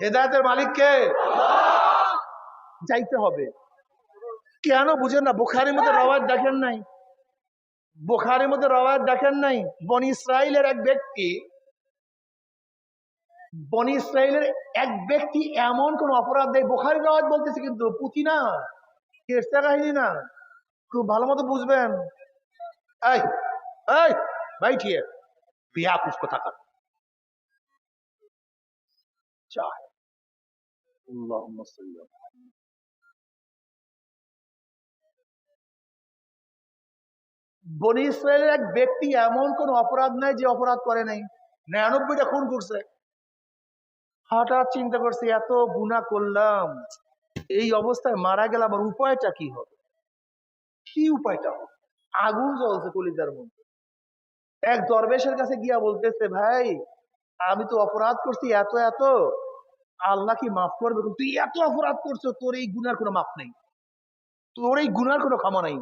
হেদায়তের মালিককে যাইতে হবে। কেন বুঝেন না, বোখারের মধ্যে রবাদ দেখেন নাই। বোখারের মধ্যে রবাদ দেখেন নাই, বন ইসরায়েলের এক ব্যক্তি, বন ইসরায়েলের এক ব্যক্তি এমন কোন অপরাধ দেয় বোখারি রবাদ বলতেছে কিন্তু পুঁথি না কেসটা কাহিনী না। খুব ভালো মতো বুঝবেন। এই এই ভাই ঠিক বিয়া পুষ্প থাকার। চায় اللهم صل على বনি ইসরায়েলের এক ব্যক্তি এমন কোন অপরাধ নাই যে অপরাধ করে নাই। নিরানব্বইটা খুন করছে। হঠাৎ চিন্তা করছে, এত গুণা করলাম, এই অবস্থায় মারা গেলে আমার উপায়টা কি হবে? কি উপায়টা হবে? আগুন জ্বলছে কলিজার মধ্যে। এক দরবেশের কাছে গিয়া বলতেছে, ভাই, আমি তো অপরাধ করছি, এত এত। আল্লাহ কি মাফ করবে তুই এত অপরাধ করছ, তোর এই গুনার কোনো মাপ নেই। তোর এই গুনার কোনো ক্ষমা নাই।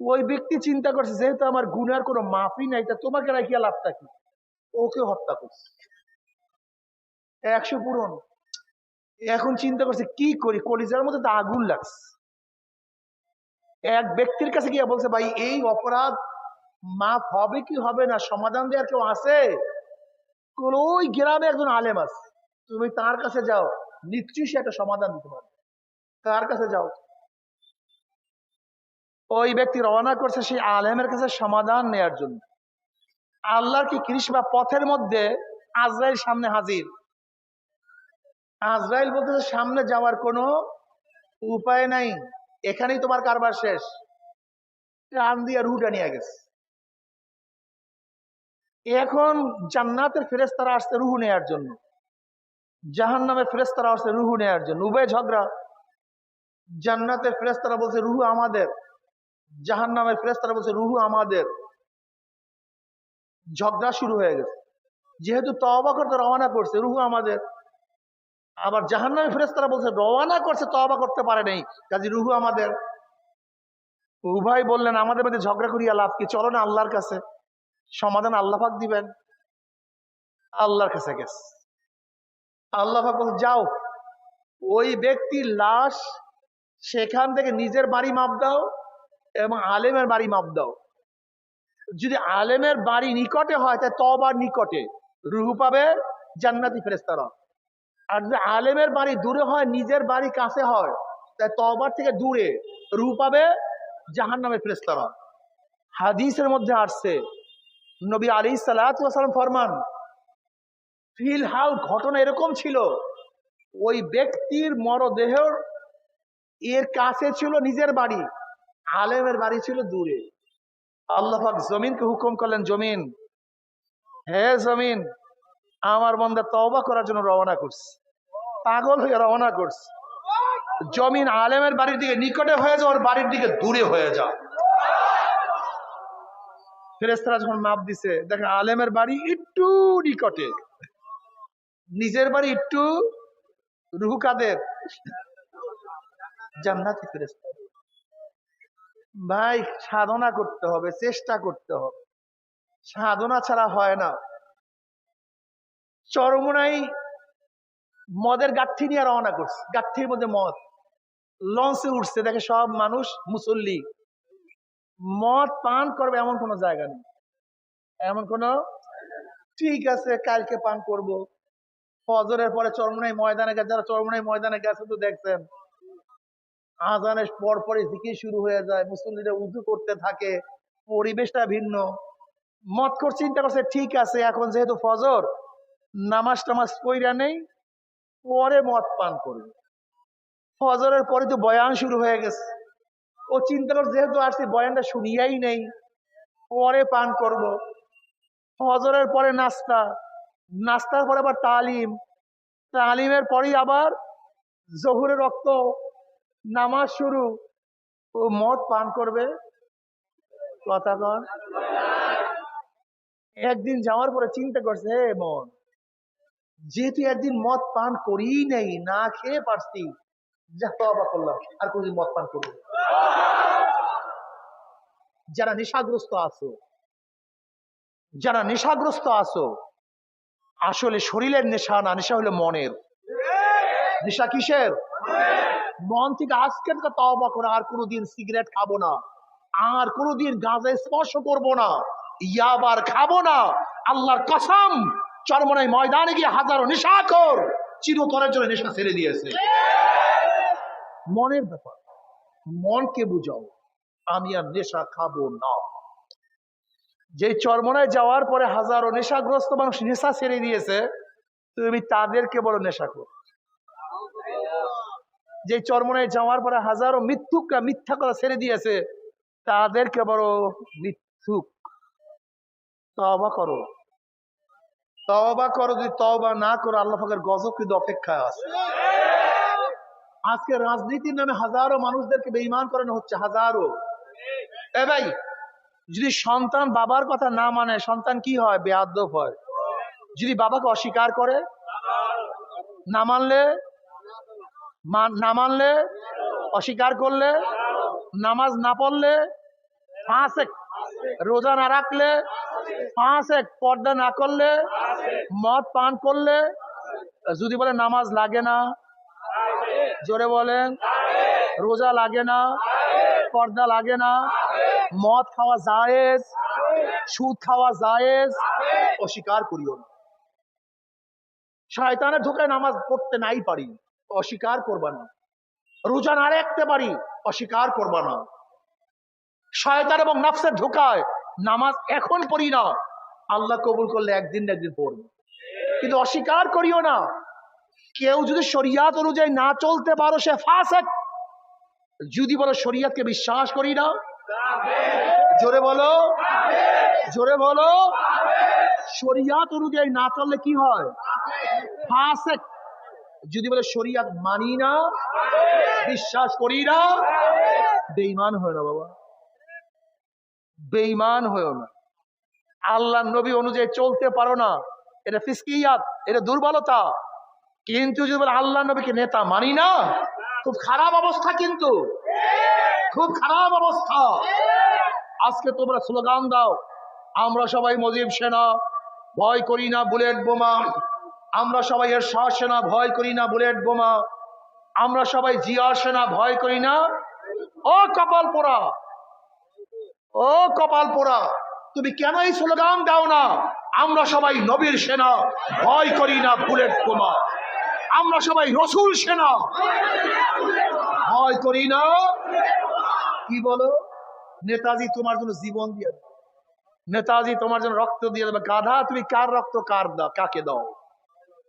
ওই ব্যক্তি চিন্তা করছে, যেহেতু আমার গুনার কোনো মাফই নাই, তা তোমাকে রাখিয়া লাভটা কি? ওকে হত্যা করছে। একশো পূরণ। এখন চিন্তা করছে, কি করি? কলিজার মধ্যে তো আগুন লাগছে। এক ব্যক্তির কাছে গিয়ে বলছে, ভাই, এই অপরাধ মাফ হবে কি হবে না? সমাধান দেওয়ার কেউ আছে? কোন ওই গ্রামে একজন আলেম আছে। তুমি তার কাছে যাও, নিশ্চয়ই সে একটা সমাধান দিতে পারবে। তার কাছে যাও। ওই ব্যক্তি রওনা করছে সেই আলেমের কাছে সমাধান নেয়ার জন্য। আল্লাহর কি কৃষ্ণা পথের মধ্যে আজরাইল সামনে হাজির? আজরাইল বলতেছে, সামনে যাওয়ার কোনো উপায় নাই। এখানেই তোমার কারবার শেষ। টান দিয়ে রুটা নিয়ে গেছে। এখন জান্নাতের ফেরেস্তারা আসছে রুহু নেয়ার জন্য। জাহান নামের ফেরেস্তারা আসছে রুহু নেয়ার জন্য। উভয় ঝগড়া। জান্নাতের ফেরেস্তারা বলছে, রুহু আমাদের। জাহান নামের ফেরেস্তারা বলছে, রুহু আমাদের। ঝগড়া শুরু হয়ে গেছে। যেহেতু তবা করতে রওনা করছে, রুহু আমাদের। আবার জাহান নামের ফেরেস্তারা বলছে, রওনা করছে তবা করতে পারে নাই। কাজে রুহু আমাদের। উভয় বললেন, আমাদের মধ্যে ঝগড়া করিয়া লাভ কি? চলো না আল্লাহর কাছে। সমাধান আল্লাহ পাক দিবেন। আল্লাহর কাছে গেছে। আল্লাহ বলছে, যাও। ওই ব্যক্তির লাশ সেখান থেকে নিজের বাড়ি মাপ দাও এবং আলেমের বাড়ি মাপ দাও। যদি আলেমের বাড়ি নিকটে হয় তাই তবার নিকটে। রুহু পাবে জান্নাতি ফেরেস্তারা আর যদি আলেমের বাড়ি দূরে হয় নিজের বাড়ি কাছে হয় তাই তবার থেকে দূরে রুহু পাবে জাহান নামের ফেরেস্তারা হাদিসের মধ্যে আসছে নবী আলী সালাম ফরমান ফিলহাল ঘটনা এরকম ছিল, ওই ব্যক্তির মরদেহের এর কাছে ছিল নিজের বাড়ি, আলেমের বাড়ি ছিল দূরে। আল্লাহ জমিনকে হুকুম করলেন, জমিন, হে জমিন, আমার বন্ধা তবা করার জন্য রওনা করছে। পাগল হয়ে রওনা করছে। জমিন আলেমের বাড়ির দিকে, নিকটে হয়ে যাও ওর বাড়ির দিকে দূরে হয়ে যাও ফেরেস্তারা যখন মাপ দিছে, দেখেন আলেমের বাড়ি একটু নিকটে। নিজের বাড়ি একটু রুহু কাদের? জান্নাতি ফেরেস্তা ভাই, সাধনা করতে হবে, চেষ্টা করতে হবে। সাধনা ছাড়া হয় না। চরমোনাই মদের গাঠি নিয়ে রওনা করছে। গাঠির মধ্যে মদ। লঞ্চে উঠছে, দেখে সব মানুষ মুসল্লি। মদ পান করবে এমন কোনো জায়গা নেই। এমন কোনো, ঠিক আছে, কালকে পান করব। ফজরের পরে চরমনাই ময়দানে গেছে, যারা চরমনাই ময়দানে গেছে তো দেখছেন। আজানের পর পরে জিকির শুরু হয়ে যায়, মুসল্লিরা উজু করতে থাকে, পরিবেশটা ভিন্ন। মত কর চিন্তা করছে, ঠিক আছে, এখন যেহেতু ফজর, নামাজ টামাজ পইরা নেই, পরে মদ পান করবে। ফজরের পরে তো বয়ান শুরু হয়ে গেছে। ও চিন্তা কর যেহেতু আসছি বয়ানটা শুনিয়াই নেই, পরে পান করব। ফজরের পরে নাস্তা নাস্তার পরে আবার তালিম। তালিমের পরেই আবার জহুরের রক্ত। নামাজ শুরু। ও মদ পান করবে। কথা কন। একদিন যাওয়ার পরে চিন্তা করছে, হে মন যেহেতু একদিন মদ পান করি নেই, না খেয়ে পারছি, যা তবা করলাম, আর কোনদিন মদ পান করব যারা নেশাগ্রস্ত আছো, যারা নেশাগ্রস্ত আছো আসলে শরীরের নেশা না, নেশা হলো মনের। নেশা কিসের? মন থেকে আজকে থেকে তওবা করে আর কোনোদিন সিগারেট খাব না, আর কোনোদিন গাঁজা স্পর্শ করব না, ইয়াবার খাব না। আল্লাহর কসম চরমনাই ময়দানে গিয়ে হাজারো নেশা কর চিরতরের জন্য নেশা ছেড়ে দিয়েছে। মনের ব্যাপার, মনকে বুঝাও, আমি আর নেশা খাব না। যে চরমনায় যাওয়ার পরে হাজারো নেশাগ্রস্ত মানুষ নেশা ছেড়ে দিয়েছে, তুমি তাদেরকে বলো নেশা কর। যে চরমনায় যাওয়ার পরে হাজারো মিথ্যুকরা মিথ্যা কথা ছেড়ে দিয়েছে, তাদেরকে বড় মিথ্যুক তবা করো। তবা করো, যদি তবা না করো, আল্লাহ পাকের গজব কিন্তু অপেক্ষায় আছে। আজকে রাজনীতির নামে হাজারো মানুষদেরকে বেইমান করানো হচ্ছে, হাজারো। এ ভাই যদি সন্তান বাবার কথা না মানে সন্তান কি হয়? বেয়াদ্দব হয়। যদি বাবাকে অস্বীকার করে, না মানলে না মানলে, অস্বীকার করলে, নামাজ না পড়লে, পাঁচ এক রোজা না রাখলে, পাঁচ এক পর্দা না করলে, মদ পান করলে, যদি বলে নামাজ লাগে না, জোরে বলেন, রোজা লাগে না, পর্দা লাগে না মদ খাওয়া জায়েজ সুদ খাওয়া জায়েজ। অস্বীকার করিও না। শয়তানের ঢোকায় নামাজ পড়তে নাই পারি অস্বীকার করবা না। রোজা না রাখতে পারি অস্বীকার করবা না। শয়তান এবং নাফসের ঢোকায় নামাজ এখন পড়ি না। আল্লাহ কবুল করলে একদিন একদিন পড়ব। কিন্তু অস্বীকার করিও না। কেউ যদি শরিয়াত অনুযায়ী না চলতে পারো সে ফাসেক। যদি বলো শরিয়াতকে বিশ্বাস করি না জোরে বলো। জোরে বলো। শরিয়াত অনুযায়ী না চললে কি হয়? যদি বলে শরিয়াত মানি না, বিশ্বাস করি না বেইমান হয় না বাবা। বেইমান হয়েও না। আল্লাহ নবী অনুযায়ী চলতে পারো না। এটা ফিসকিয়াত, এটা দুর্বলতা। কিন্তু যদি বলে আল্লাহ নবীকে নেতা মানি না, খুব খারাপ অবস্থা কিন্তু। খুব খারাপ অবস্থা। আজকে তোমরা স্লোগান দাও, আমরা সবাই মজিব সেনা, ভয় করি না বুলেট বোমা। আমরা সবাই এর সেনা, ভয় করি না বুলেট বোমা। আমরা সবাই জিয়া সেনা, ভয় করি না। ও কপাল পোড়া, ও কপাল পোড়া, তুমি কেন এই স্লোগান দাও না? আমরা সবাই নবীর সেনা, ভয় করি না বুলেট বোমা। আমরা সবাই রসুল সেনা, ভয় করি না কি বলো? নেতাজি তোমার জন্য জীবন দিয়ে দেবে। নেতাজি তোমার জন্য রক্ত দিয়ে দেবে। গাধা, তুমি কার রক্ত কার দাও? কাকে দাও?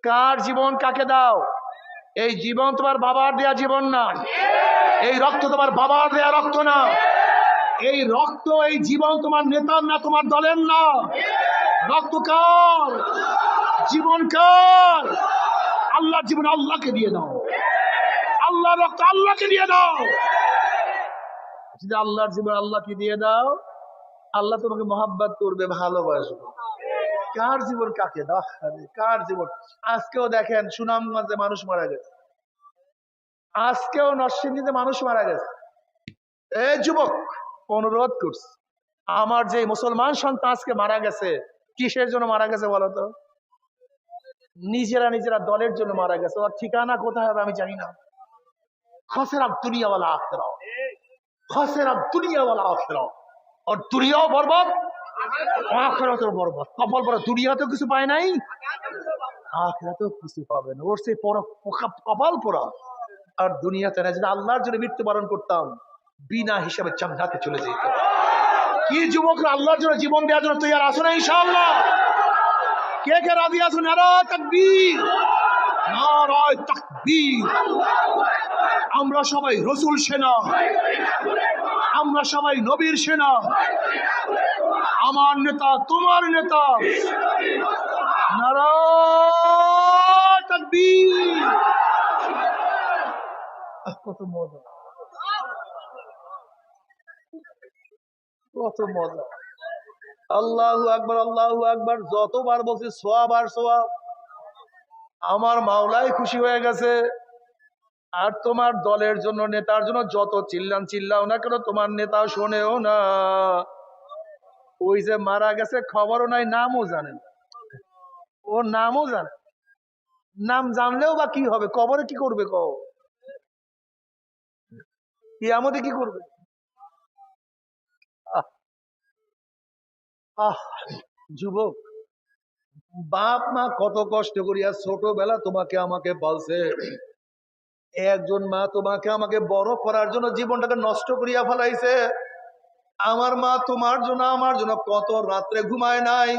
কার জীবন কাকে দাও? এই জীবন তোমার বাবার দেয়া জীবন না। এই রক্ত তোমার বাবার দেয়া রক্ত না। এই রক্ত, এই জীবন তোমার নেতার না, তোমার দলের না। রক্ত কার? জীবন কার? আল্লাহর জীবন আল্লাহকে দিয়ে দাও। আল্লাহ রক্ত আল্লাহকে দিয়ে দাও। যদি আল্লাহর জীবন আল্লাহকে দিয়ে দাও, আল্লাহ তোমাকে মহাব্বত করবে, ভালোবাসবে। কার জীবন কাকে? দাও কার জীবন? আজকেও দেখেন সুনামগঞ্জে মানুষ মারা গেছে। আজকেও নরসিংদীতে মানুষ মারা গেছে। এ যুবক, অনুরোধ করছি, আমার যে মুসলমান সন্তান আজকে মারা গেছে, কিসের জন্য মারা গেছে বলো তো? নিজেরা নিজেরা দলের জন্য মারা গেছে। ওর ঠিকানা কোথায় হবে আমি জানি না। খসেরা দুনিয়াওয়ালা আখেরা খসেরা দুনিয়াওয়ালা আখেরা আর দুনিয়াও বরবাদ কিছু পায় নাই, আখেরাতেও পাবে না। ওর সেই আর দুনিয়াতে আল্লাহর জন্য মৃত্যুবরণ করতাম, বিনা হিসাবে জান্নাতে চলে যেত কি যুবকরা আল্লাহর জন্য জীবন দেওয়ার জন্য তৈরি আসো না ইনশাআল্লাহ? কে কে রাজি আছো? নারা তাকবীর। নারায় তাকবীর। আমরা সবাই রসুল সেনা। আমরা সবাই নবীর সেনা। আমার নেতা তোমার নেতা। আহ, কত মজা। কত মজা। আল্লাহু আকবার আল্লাহু আকবার যতবার বলছি সোয়াব আর সোয়াব আমার মাওলাই খুশি হয়ে গেছে। আর তোমার দলের জন্য, নেতার জন্য যত চিল্লান চিল্লাও না কেন, তোমার নেতা শোনেও না। ওই যে মারা গেছে, খবরও নাই, নামও জানেন ও নামও জানে নাম জানলেও বা কি হবে? কবরে কি করবে কও? কিয়ামতে কি করবে? আহ। যুবক, বাপ মা কত কষ্ট করিয়া ছোটবেলা তোমাকে আমাকে বলছে একজন মা তোমাকে আমাকে বড় করার জন্য জীবনটাকে নষ্ট করিয়া ফেলাইছে। আমার মা তোমার জন্য, আমার জন্য কত রাত্রে ঘুমায় নাই।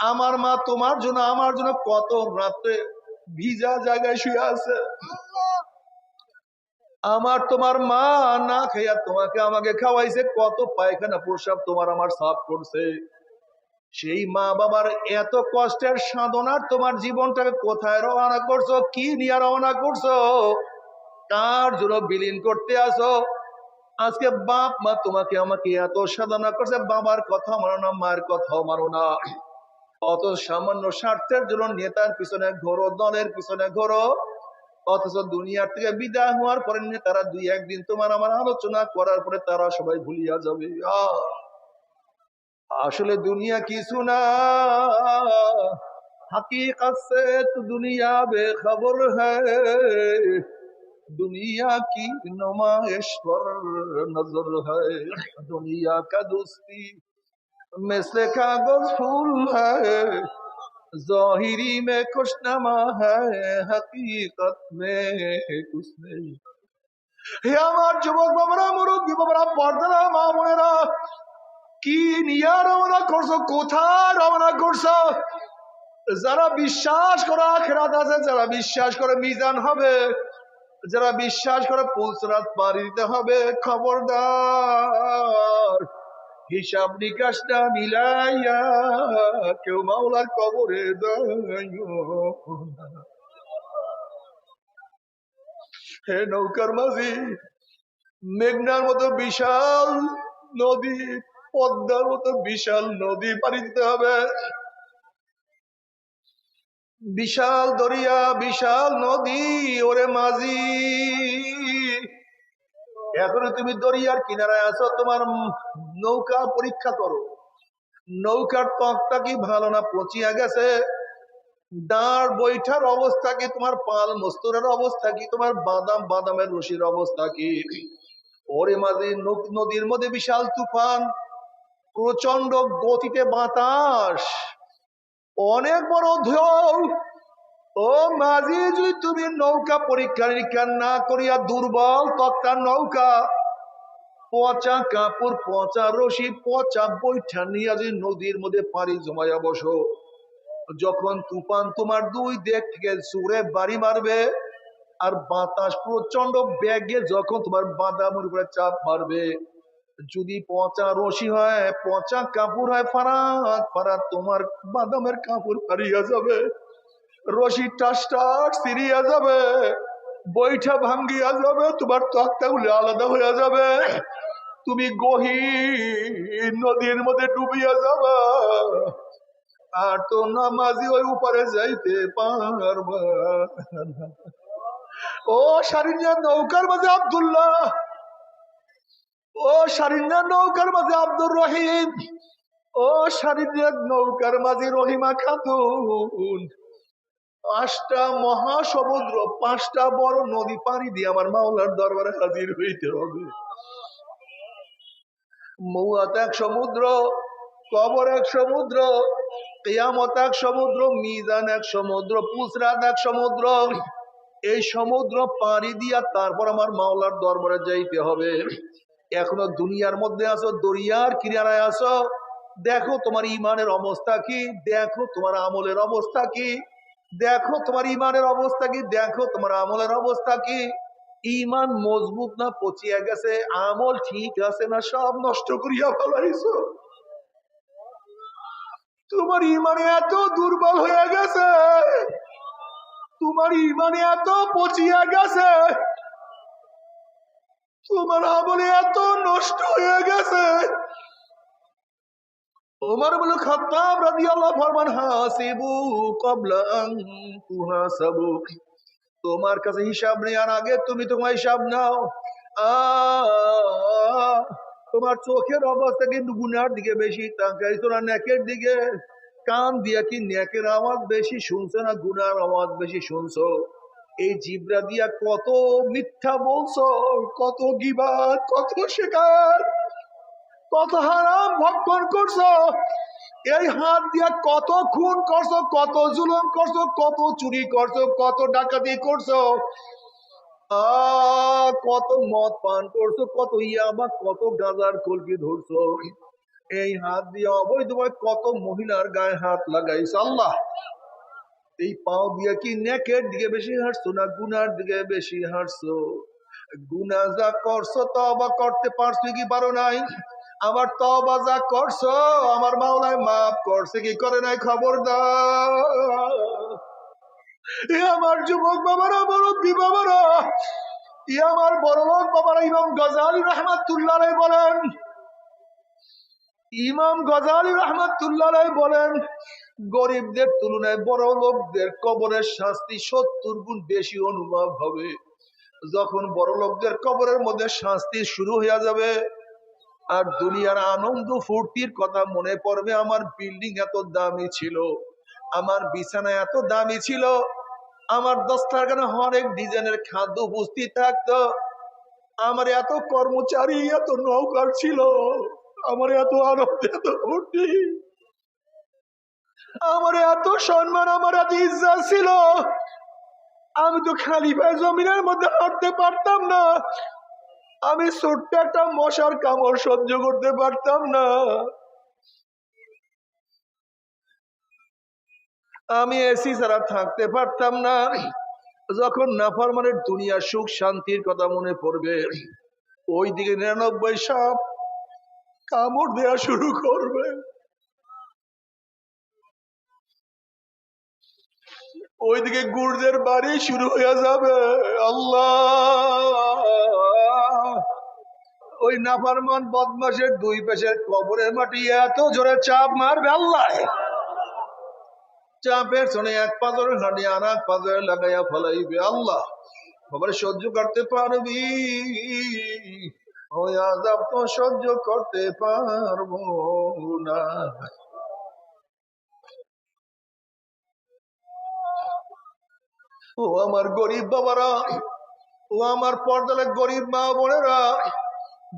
আমার মা তোমার জন্য, আমার জন্য কত রাত্রে ভিজা জায়গায় শুয়ে আছে। আমার তোমার মা না খাইয়া তোমাকে আমাকে খাওয়াইছে, কত পায়খানা, প্রসাব তোমার আমার সাফ করছে। সেই মা বাবার এত কষ্টের সাধনার তোমার জীবনটাকে কোথায় রওনা করছ? কি নিয়ে রওনা করছ? তার জন্য বিলীন করতে আসো। আজকে বাপ মা তোমাকে আমাকে এত সাধনা করছে, বাবার কথা মানো না, মায়ের কথাও মানো না। অত সামান্য স্বার্থের জন্য নেতার পিছনে ঘোরো, দলের পিছনে ঘোরো। অথচ দুনিয়ার থেকে বিদায় হওয়ার পরে নেতারা দুই একদিন তোমার আমার আলোচনা করার পরে তারা সবাই ভুলিয়া যাবে। আহ! আসলে دنیا کی سنا۔ حقیقت سے تو دنیا بے خبر ہے۔ دنیا کی نمائش پر نظر ہے۔ دنیا کا دوستی میں سے کاغذ پھول ہے۔ ظاہری میں کچھ نما ہے۔ حقیقت میں کچھ نہیں হে আমার ببرا বাবারা মুরব্বী বাবারা পর্দারা মা বোনেরা কি নিয়ে রওনা করছ? কোথায় রওনা করছ? যারা বিশ্বাস করে আখেরাত আছে, যারা বিশ্বাস করে মিজান হবে, যারা বিশ্বাস করে পুলসরাত পাড়ি দিতে হবে, খবরদার। হিসাব নিকাশটা মিলাইয়া কেউ মাওলার কবরে। হে নৌকার মাঝি, মেঘনার মতো বিশাল নদী পদ্মার মতো বিশাল নদী পাড়ি দিতে হবে। বিশাল দরিয়া, বিশাল নদী, ওরে মাঝি। এখন তুমি দরিয়ার কিনারায় আছো, তোমার নৌকা পরীক্ষা করো। নৌকার তকটা কি ভালো না পচিয়া গেছে? দাঁড় বৈঠার অবস্থা কি? তোমার পাল মস্তুরের অবস্থা কি? তোমার বাদাম, বাদামের রশির অবস্থা কি? ওরে মাঝে, নদ- নদীর মধ্যে বিশাল তুফান। প্রচণ্ড গতিতে বাতাস। অনেক বড় ঢেউ ও মাঝি, যদি তুমি নৌকা পরীক্ষা নিরীক্ষা না করিয়া দুর্বল তক্তার নৌকা, পচা কাপড়, পচা রশি, পচা বৈঠা নিয়ে যদি নদীর মধ্যে পানি জমাইয়া বসো, যখন তুফান তোমার দুই দিক থেকে সুরে বাড়ি মারবে, আর বাতাস প্রচণ্ড ব্যাগে যখন তোমার বাদামের উপরে চাপ মারবে। যদি পচা রশি হয়, পচা কাপড় হয়, ফারাত ফারাত, তোমার বাদামের কাপড় হারিয়ে যাবে। রশি টাস টাস সিরিয়া যাবে, বৈঠা ভাঙ্গিয়া যাবে, তোমার তক্তাগুলো আলাদা হয়ে যাবে। তুমি গহীন নদীর মধ্যে ডুবিয়া যাবে। আর তো নামাজি ওই উপরে যাইতে পারবা ও সারিনিয়া নৌকার মাঝে আব্দুল্লাহ ও সারিনিয়া নৌকার মাঝে আব্দুর রহিম। ও সারিনিয়া নৌকার মাঝে রহিমা খাতুন। পাঁচটা মহাসমুদ্র, পাঁচটা বড় নদী পাড়ি দিয়ে আমার মাওলার দরবারে হাজির হইতে হবে। মৌয়াত এক সমুদ্র, কবর এক সমুদ্র, কেয়ামত এক সমুদ্র, মিজান এক সমুদ্র পুসরাত এক সমুদ্র। এই সমুদ্র পাড়ি দিয়া তারপর আমার মাওলার দরবারে যাইতে হবে। এখনও দুনিয়ার মধ্যে আছো, দরিয়ার কিনারায় আছো। দেখো তোমার ইমানের অবস্থা কি? দেখো তোমার আমলের অবস্থা কি? দেখো তোমার ইমানের অবস্থা কি? দেখো তোমার আমলের অবস্থা কি? ইমান মজবুত না পচিয়া গেছে? আমল ঠিক আছে না সব নষ্ট করিয়া ফেলাইছো? তোমার ইমানে এত দুর্বল হয়ে গেছে? তোমার ইমানে এত পচিয়া গেছে? তোমার আমলে এত নষ্ট হয়ে গেছে। ওমর বলে খাত্তাব রাদিয়াল্লাহু ফরমান, হাসিবু ক্বাবলা তুহাসাবু তোমার কাছে হিসাব নেওয়ার আগে তুমি তোমার হিসাব নাও। তোমার চোখের অবস্থা কিন্তু গুনার দিকে বেশি তাকাইছো না নেকের দিকে। কান দিয়া কি ন্যাকের আওয়াজ বেশি শুনছো না গুনার আওয়াজ বেশি শুনছো? এই জিব্রা দিয়া কত মিথ্যা বলছো, কত গিবাদ, কত শেখার কত হারাম ভক্ষণ করছ, এই হাত দিয়া কত খুন করছ, কত জুলুম করছ, কত চুরি করছ, কত ডাকাতি করছ কত মদ পান করছ, কত ইয়াবা, কত গাজার কলকি ধরছো। এই হাত দিয়ে অবৈধভাবে কত মহিলার গায়ে হাত লাগাইছো আল্লাহ। এই পাও দিয়ে কি নেকের দিকে বেশি হাঁটছো না গুনার দিকে বেশি হাঁটছো? গুনা যা করছ তবা করতে পারছ কি পারো নাই? আমার তবা যা করছ, আমার মাওলায় মাফ করছে কি করে নাই খবর এ আমার যুবক বাবারা, মুরব্বী বাবারা ই আমার বড় লোক বাবারা, ইমাম গজালি রহমাতুল্লাহ বলেন। ইমাম গজালি রহমাতুল্লাহ বলেন গরিবদের তুলনায় বড় লোকদের কবরের শাস্তি সত্তর গুণ বেশি অনুভব হবে। যখন বড় লোকদের কবরের মধ্যে শাস্তি শুরু হয়ে যাবে, আর দুনিয়ার আনন্দ ফুর্তির কথা মনে পড়বে, আমার বিল্ডিং এত দামি ছিল, আমার বিছানা এত দামি ছিল, আমার দশটাখানে হরেক ডিজাইনের খাদ্য উপস্থিত থাকতো, আমার এত কর্মচারী, এত নৌকার ছিল, আমার এত আনন্দ এত ফুর্তি। আমার এত সম্মান, আমার এত ইজ্জা ছিল। আমি তো খালি পায়ে জমিনের মধ্যে হাঁটতে পারতাম না। আমি ছোট্ট একটা মশার কামড় সহ্য করতে পারতাম না। আমি এসি ছাড়া থাকতে পারতাম না। যখন নাফারমানের দুনিয়া সুখ শান্তির কথা মনে পড়বে ওই দিকে নিরানব্বই সাপ কামড় দেওয়া শুরু করবে। ওইদিকে গুর্জের বাড়ি শুরু হয়ে যাবে। আল্লাহ। ওই নাফারমান বদমাসের দুই পেশের কবরের মাটি এত জোরে চাপ মারবে আল্লাহ। চাপের শোনে এক পাজরে হাঁটি আর এক পাজরে লাগাইয়া ফলাইবে আল্লাহ। খবর সহ্য করতে পারবি। ওই আজাব তো সহ্য করতে পারব না। ও আমার গরিব বাবারা, ও আমার পর্দালে গরিব মা বোনেরা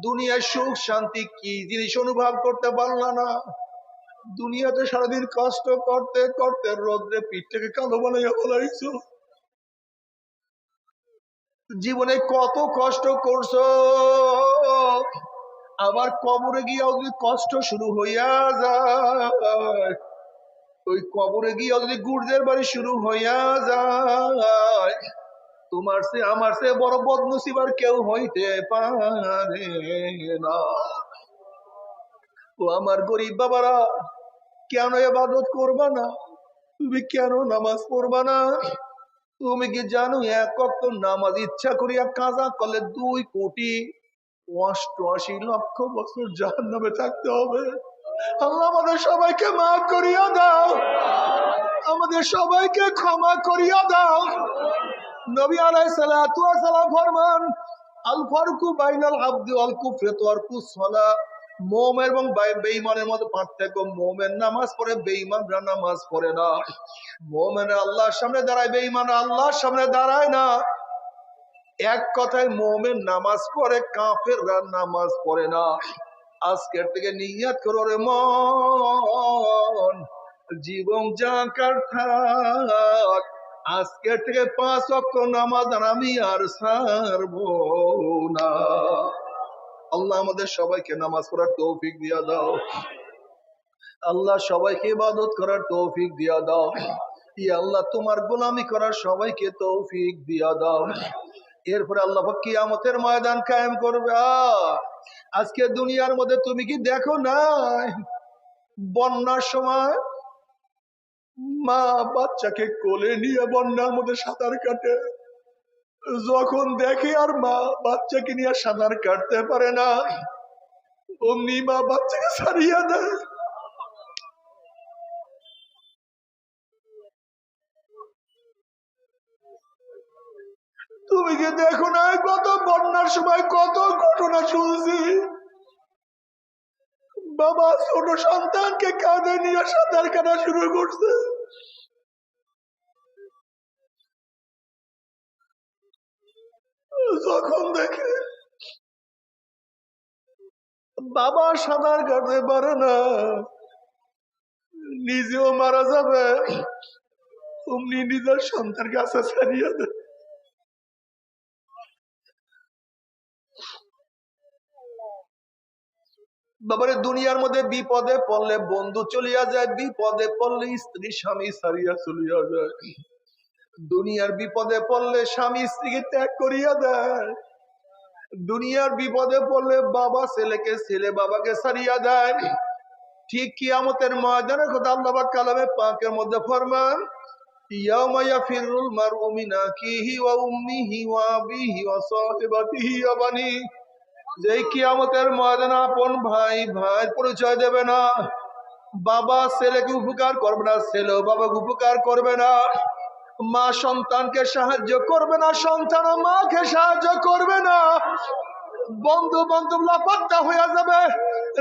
দুনিয়ার সুখ, শান্তি কি জিনিস অনুভব করতে পারল না? দুনিয়াতে সারাদিন কষ্ট করতে করতে রোদ্রে পিঠটাকে কালো বানাইয়া বলাইছো জীবনে কত কষ্ট করছ। আবার কবরে গিয়ে কষ্ট শুরু হইয়া যায় ওই কবরে গিয়ে যদি গুর্জের বাড়ি শুরু হইয়া যায়, তোমার সে আমার সে বড় বদনসিব আর কেউ হইতে পারে না। ও আমার গরিব বাবারা, কেন এবাদত করবা না? তুমি কেন নামাজ পড়বা না? তুমি কি জানো, এক অক্ত নামাজ ইচ্ছা করিয়া কাজা করলে দুই কোটি অষ্টআশি লক্ষ বছর জাহান নামে থাকতে হবে? আল্লাহ, আমাদের সবাইকে মাফ করিয়া দাও। আমাদের সবাইকে ক্ষমা করিয়া দাও। নবী সালাম ফরমান, আল বাইনাল আবদি ওয়াল কুফরি সালাহ মোমেন এবং বেঈমানের মধ্যে পার্থক্য নামাজ পড়ে, বেঈমানরা নামাজ পড়ে না। মোমেন আল্লাহর সামনে দাঁড়ায়, বেঈমান আল্লাহর সামনে দাঁড়ায় না। এক কথায়, মোমেন নামাজ পড়ে, কাফেররা নামাজ পড়ে না। আজকের থেকে নিয়াত করো রে মন। জীবন জাকার থাক। আজকের থেকে পাঁচ অক্ট নামাজ আমি আর সারবো না। আল্লাহ আমাদের সবাইকে নামাজ পড়ার তৌফিক দিয়া দাও। আল্লাহ সবাইকে ইবাদত করার তৌফিক দিয়া দাও। ই আল্লাহ, তোমার গোলামি করার সবাইকে তৌফিক দিয়া দাও। এরপরে আল্লাহ কিয়ামতের ময়দান কায়েম করবে। আজকে দুনিয়ার মধ্যে তুমি কি দেখো না বন্যার সময় মা বাচ্চাকে কোলে নিয়ে বন্যার মধ্যে সাঁতার কাটে। যখন দেখে আর মা বাচ্চাকে নিয়ে সাঁতার কাটতে পারে না, অমনি মা বাচ্চাকে ছাড়িয়ে দেয়। তুমি কি দেখো না কত বন্যার সময় কত ঘটনা শুনছি? বাবা ছোট সন্তানকে কাঁধে নিয়ে সাঁতার কাটা শুরু করছে। যখন দেখে বাবা সাঁতার কাটতে পারে না, নিজেও মারা যাবে। অমনি নিজের সন্তান কাছে ছাড়িয়ে দেয়। বাবারে, দুনিয়ার মধ্যে বিপদে পড়লে বন্ধু চলিয়া যায়, বিপদে পড়লে স্ত্রী, স্বামী সারিয়া চলিয়া যায়। দুনিয়ার বিপদে পড়লে স্বামী স্ত্রীকে ত্যাগ করিয়া দেয়। দুনিয়ার বিপদে পড়লে বাবা ছেলেকে, ছেলে বাবাকে সারিয়া দেয়। ঠিক কিয়ামতের ময়দানের কথা আল্লাহ কালামে পাকের মধ্যে ফরমান ইয়াউমা ইয়াফিরুল মারউ মিন আখিহি ওয়া উম্মিহি ওয়া আবিহি ওয়া সাহিবাতিহি ওয়া বানি যেই আমাদের ময়দানে আপন ভাই ভাই পরিচয় দেবে না, বাবা ছেলেকে উপকার করবে না, ছেলেও বাবাকে উপকার করবে না, মা সন্তানকে সাহায্য করবে না, সন্তান মাকে সাহায্য করবে না বন্ধু বান্ধব লাপাত্তা হইয়া যাবে,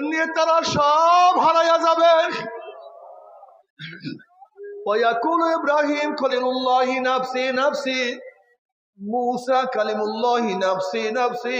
নিয়ে তারা সব হারাইয়া যাবে। ওয়াকুল ইব্রাহিম খলিলুল্লাহি নাফসি নাফসি, মুসা কালিমুল্লাহি নাফসি নাফসি।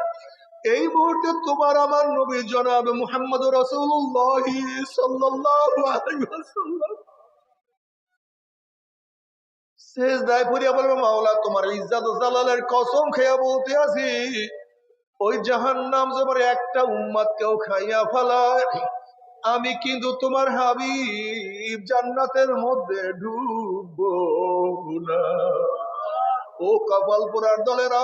এই মুহূর্তে তোমার আমার নবী জনাব মুহাম্মদ রসুল্লাহ মাওলা, তোমার জালালের কসম খেয়া বলতে আছি ওই একটা উম্মাদ কেউ খাইয়া ফেলায়। আমি কিন্তু তোমার হাবিব, জান্নাতের মধ্যে ঢুকবো না। ও কপাল পোড়ার দলেরা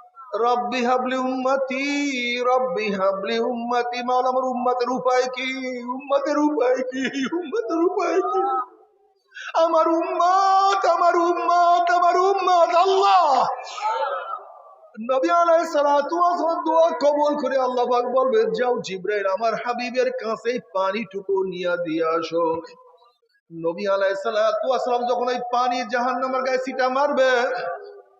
রব্বি হাবলি উম্মতি, রব্বি হাবলি উম্মতি, মাওলা আমার উম্মতের উপায় কি? উম্মতের উপায় কি? উম্মতের উপায় কি? আমার উম্মত আমার উম্মত আমার উম্মত, আল্লাহ! নবী আলাই সালাতু ওয়াসালাম দোয়া কবুল করে আল্লাহ পাক বলবে যাও জিব্রাইল, আমার হাবিবের কাছে পানিটুকু নিয়ে দিয়ে আসো। নবী আলাই সালাতু ওয়াসালাম যখন ওই পানি জাহান্নামের গায়ে সিটা মারবে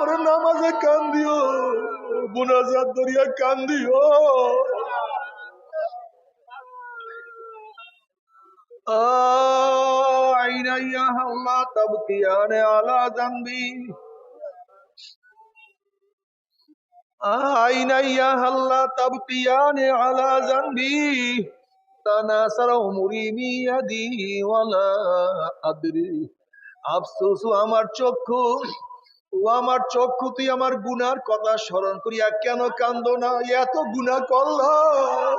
ওরে নামাজে কান দিও বুনাজাত দরিয়া কান দিও আইনা ইয়া আল্লাহ, তাবকিয়ানে আলা জানবি। আইনা ইয়া আল্লাহ, তাবকিয়ানে আলা জানবি। তানাসার আমার চক্ষু, ও আমার চক্ষু, তুই আমার গুনার কথা স্মরণ করিয়া কেন কান্দ না? এত গুণা করলাম।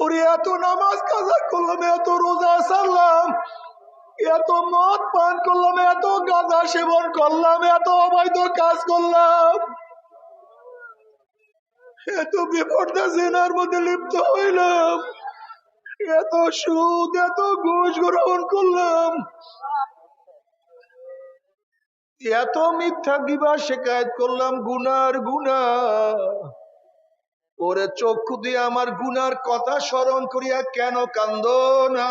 ওরে, এত নামাজ কাজা করলাম, এত রোজা সারলাম, এত মদ পান করলাম, এত গাঁজা সেবন করলাম, এত অবৈধ কাজ করলাম। এত বিপর্দা জেনার মধ্যে লিপ্ত হইলাম। এত সুদ, এত ঘুষ গ্রহণ করলাম। এত মিথ্যা গিবা শেখায়ত করলাম গুনার গুনা ওরে চক্ষু দিয়ে আমার গুনার কথা স্মরণ করিয়া কেন কান্দ না?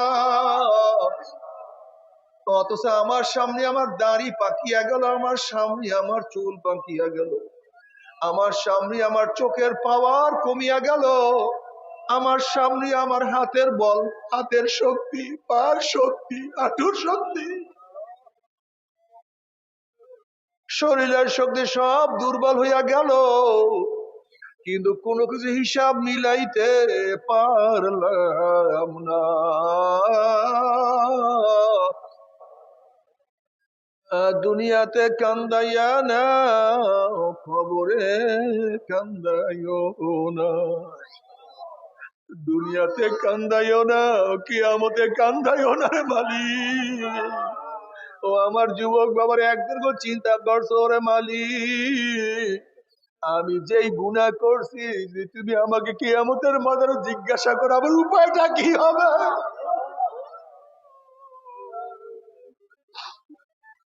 অথচ আমার সামনে আমার দাড়ি পাকিয়া গেল, আমার সামনে আমার চুল পাকিয়া গেল। আমার সামনে আমার চোখের পাওয়ার কমিয়া গেল। আমার সামনে আমার হাতের বল, হাতের শক্তি, পার শক্তি, আঠুর শক্তি। শরীরের শক্তি সব দুর্বল হইয়া গেল। কিন্তু কোনো কিছু হিসাব মিলাইতে পারলাম না। দুনিয়াতে কান্দাইয়া না খবরে কান্দাইও না। দুনিয়াতে কান্দাইও না, কিয়ামতে কান্দাইও না রে মালিক। ও আমার যুবক বাবার একদিন চিন্তা করছ রে মালিক। আমি যেই গুনাহ করছি, তুমি আমাকে কিয়ামতের মাদারে জিজ্ঞাসা করো, আমার উপায়টা কি হবে?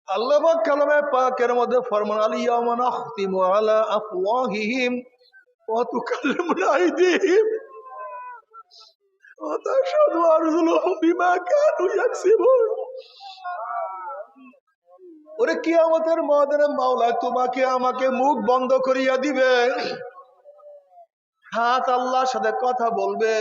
আল্লাহ কালামে পাকের মধ্যে ফরমান আলিয়ামা নাখতিমু আলা আফওয়াহিহিম ওয়া তুকাল্লিমুনা আইদিহিম ওয়া তাশহাদু আরজুলুহুম বিমা কানু ইয়াকসিবুন। ওরে কিয়ামতের ময়দানে মাওলা তোমাকে, আমাকে মুখ বন্ধ করিয়া দিবে। হাত আল্লাহর সাথে কথা বলবে।